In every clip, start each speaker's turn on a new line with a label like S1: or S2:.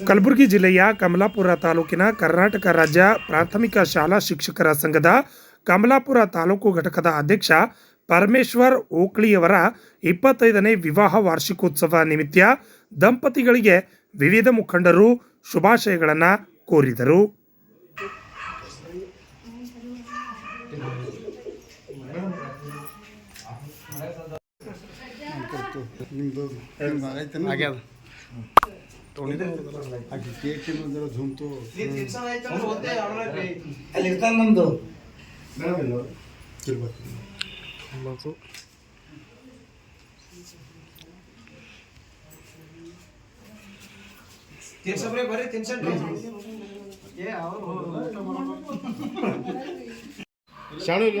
S1: ಕಲಬುರಗಿ ಜಿಲ್ಲೆಯ ಕಮಲಾಪುರ ತಾಲೂಕಿನ ಕರ್ನಾಟಕ ರಾಜ್ಯ ಪ್ರಾಥಮಿಕ ಶಾಲಾ ಶಿಕ್ಷಕರ ಸಂಘದ ಕಮಲಾಪುರ ತಾಲೂಕು ಘಟಕದ ಅಧ್ಯಕ್ಷ ಪರಮೇಶ್ವರ್ ಓಕ್ಳಿಯವರ ಇಪ್ಪತ್ತೈದನೇ ವಿವಾಹ ವಾರ್ಷಿಕೋತ್ಸವ ನಿಮಿತ್ತ ದಂಪತಿಗಳಿಗೆ ವಿವಿಧ ಮುಖಂಡರು ಶುಭಾಶಯಗಳನ್ನು ಕೋರಿದರು.
S2: ಆಕಿ ಕೇಕ್ ತಿನ್ನೋದ್ರ ಝುಮ್ತು
S3: ಅಲ್ಲಿ ಇರ್ತಾನ ನಮ್ದು
S2: ಇರ್ಬೇಕು
S4: ಒಂಬತ್ತು
S3: ತಿನ್ಸಬ್ರೆ ಏ ಅವರು
S4: ಶಾಣು ಇಲ್ಲ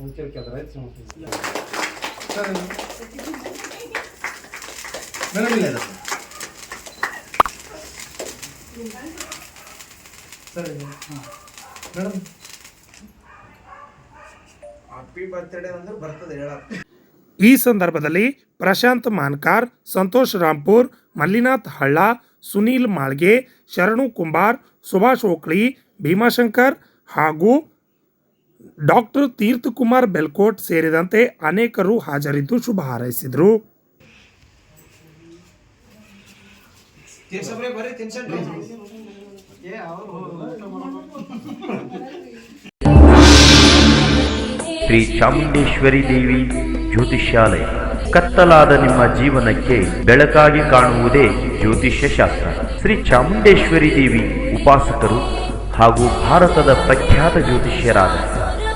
S3: ಐದು ಆಚರಣೆ ಇದಕ್ಕೆ
S5: ನೀ ಹಚ್ಚ ಅವ್ರ ಸರ್ ಹಚ್ಬಾರ್ದು. ಮೇಡಮ್
S3: ಹ್ಯಾಪಿ ಬರ್ತ್ಡೇ ಅಂದ್ರೆ ಬರ್ತದೆ ಹೇಳ.
S1: ಈ ಸಂದರ್ಭದಲ್ಲಿ ಪ್ರಶಾಂತ್ ಮಾನ್ಕಾರ್ ಸಂತೋಷ್ ರಾಂಪುರ್ ಮಲ್ಲಿನಾಥ್ ಹಳ್ಳ ಸುನೀಲ್ ಮಾಳ್ಗೆ ಶರಣು ಕುಂಬಾರ್ ಸುಭಾಷ್ ಓಕ್ಳಿ ಭೀಮಾಶಂಕರ್ ಹಾಗೂ ಡಾಕ್ಟರ್ ತೀರ್ಥಕುಮಾರ್ ಬೆಲ್ಕೋಟ್ ಸೇರಿದಂತೆ ಅನೇಕರು ಹಾಜರಿದ್ದು ಶುಭ ಹಾರೈಸಿದರು.
S6: ಶ್ರೀ ಚಾಮುಂಡೇಶ್ವರಿ ದೇವಿ ಜ್ಯೋತಿಷ್ಯಾಲಯ. ಕತ್ತಲಾದ ನಿಮ್ಮ ಜೀವನಕ್ಕೆ ಬೆಳಕಾಗಿ ಕಾಣುವುದೇ ಜ್ಯೋತಿಷ್ಯ ಶಾಸ್ತ್ರ. ಶ್ರೀ ಚಾಮುಂಡೇಶ್ವರಿ ದೇವಿ ಉಪಾಸಕರು ಹಾಗೂ ಭಾರತದ ಪ್ರಖ್ಯಾತ ಜ್ಯೋತಿಷ್ಯರಾದ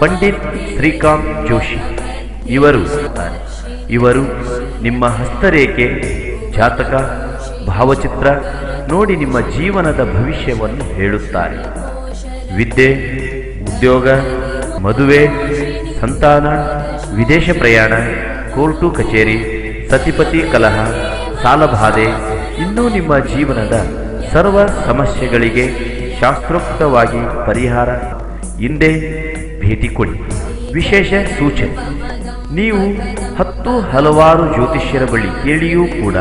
S6: ಪಂಡಿತ್ ಶ್ರೀಕಾಂತ್ ಜೋಶಿ. ಇವರು ಇವರು ನಿಮ್ಮ ಹಸ್ತರೇಖೆ, ಜಾತಕ, ಭಾವಚಿತ್ರ ನೋಡಿ ನಿಮ್ಮ ಜೀವನದ ಭವಿಷ್ಯವನ್ನು ಹೇಳುತ್ತಾರೆ. ವಿದ್ಯೆ, ಉದ್ಯೋಗ, ಮದುವೆ, ಸಂತಾನ, ವಿದೇಶ ಪ್ರಯಾಣ, ಕೋರ್ಟು ಕಚೇರಿ, ಸತಿಪತಿ ಕಲಹ, ಸಾಲಬಾಧೆ ಇನ್ನೂ ನಿಮ್ಮ ಜೀವನದ ಸರ್ವ ಸಮಸ್ಯೆಗಳಿಗೆ ಶಾಸ್ತ್ರೋಕ್ತವಾಗಿ ಪರಿಹಾರ. ಹಿಂದೆ ಭೇಟಿ ಕೊಡಿ. ವಿಶೇಷ ಸೂಚನೆ. ನೀವು ಹತ್ತು ಹಲವಾರು ಜ್ಯೋತಿಷ್ಯರ ಬಳಿ ಕೇಳಿಯೂ ಕೂಡ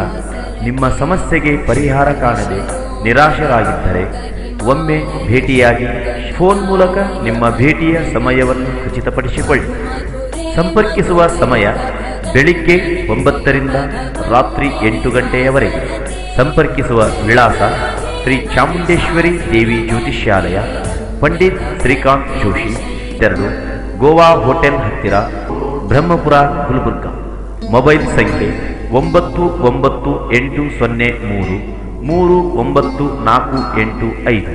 S6: ನಿಮ್ಮ ಸಮಸ್ಯೆಗೆ ಪರಿಹಾರ ಕಾಣದೆ ನಿರಾಶರಾಗಿದ್ದರೆ ಒಮ್ಮೆ ಭೇಟಿಯಾಗಿ ಫೋನ್ ಮೂಲಕ ನಿಮ್ಮ ಭೇಟಿಯ ಸಮಯವನ್ನು ಖಚಿತಪಡಿಸಿಕೊಳ್ಳಿ. ಸಂಪರ್ಕಿಸುವ ಸಮಯ ಬೆಳಿಗ್ಗೆ ಒಂಬತ್ತರಿಂದ ರಾತ್ರಿ ಎಂಟು ಗಂಟೆಯವರೆಗೆ. ಸಂಪರ್ಕಿಸುವ ವಿಳಾಸ ಶ್ರೀ ಚಾಮುಂಡೇಶ್ವರಿ ದೇವಿ ಜ್ಯೋತಿಷ್ಯಾಲಯ, ಪಂಡಿತ್ ಶ್ರೀಕಾಂತ್ ಜೋಶಿ ತೆರಳು ಗೋವಾ ಹೋಟೆಲ್ ಹತ್ತಿರ ಬ್ರಹ್ಮಪುರ ಗುಲ್ಬರ್ಗ. ಮೊಬೈಲ್ ಸಂಖ್ಯೆ ಒಂಬತ್ತು ಒಂಬತ್ತು ಎಂಟು ಸೊನ್ನೆ ಮೂರು ಮೂರು ಒಂಬತ್ತು ನಾಲ್ಕು ಎಂಟು ಐದು.